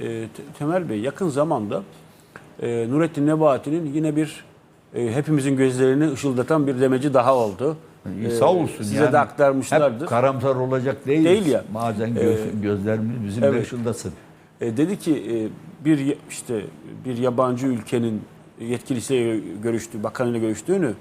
E, Te- Temel Bey yakın zamanda e, Nurettin Nebati'nin yine bir e, hepimizin gözlerini ışıldatan bir demeci daha oldu. İyi, E, sağ olsun Size yani. de aktarmışlardır. Hep karamsar olacak değil. Değil ya. Bazen göz- gözlerimiz bizim evet. ışıldasın. E, dedi ki e, bir işte bir yabancı ülkenin yetkilisiyle görüştü, bakanıyla görüştüğünü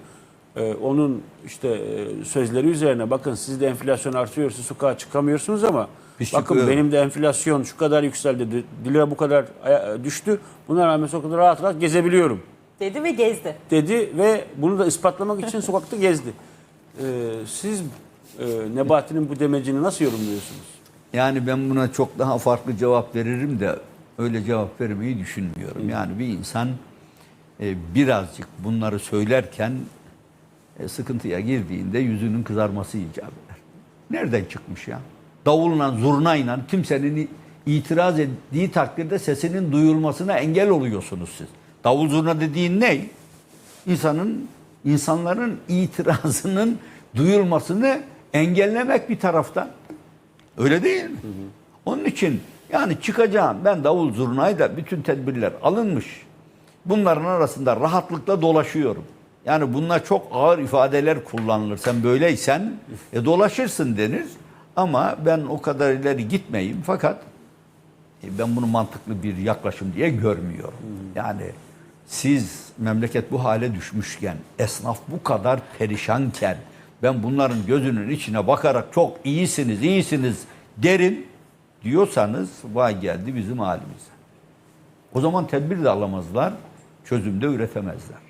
e, onun işte e, sözleri üzerine bakın siz de enflasyon artıyor, siz sokağa çıkamıyorsunuz ama Biz bakın çıkıyoruz." benim de enflasyon şu kadar yükseldi, di- lira bu kadar aya- düştü. Buna rağmen sokakta rahat rahat gezebiliyorum Dedi ve gezdi. dedi ve bunu da ispatlamak için sokakta gezdi. E, siz e, Nebati'nin bu demecini nasıl yorumluyorsunuz? Yani ben buna çok daha farklı cevap veririm de öyle cevap vermeyi düşünmüyorum. Yani bir insan e, birazcık bunları söylerken e, sıkıntıya girdiğinde yüzünün kızarması icap eder. Nereden çıkmış ya? Davulla, zurnayla kimsenin itiraz ettiği takdirde sesinin duyulmasına engel oluyorsunuz siz. Davul zurna dediğin ne? İnsanın, insanların itirazının duyulmasını engellemek bir taraftan. Öyle değil mi? Onun için yani çıkacağım ben davul zurnayı da bütün tedbirler alınmış. Bunların arasında rahatlıkla dolaşıyorum. Yani bunlar çok ağır ifadeler kullanılır. Sen böyleysen e, dolaşırsın denir. Ama ben o kadar ileri gitmeyeyim. Fakat e, ben bunu mantıklı bir yaklaşım diye görmüyorum. Yani siz memleket bu hale düşmüşken, esnaf bu kadar perişanken ben bunların gözünün içine bakarak çok iyisiniz, iyisiniz derim diyorsanız vay geldi bizim halimize. O zaman tedbir de alamazlar, çözüm de üretemezler.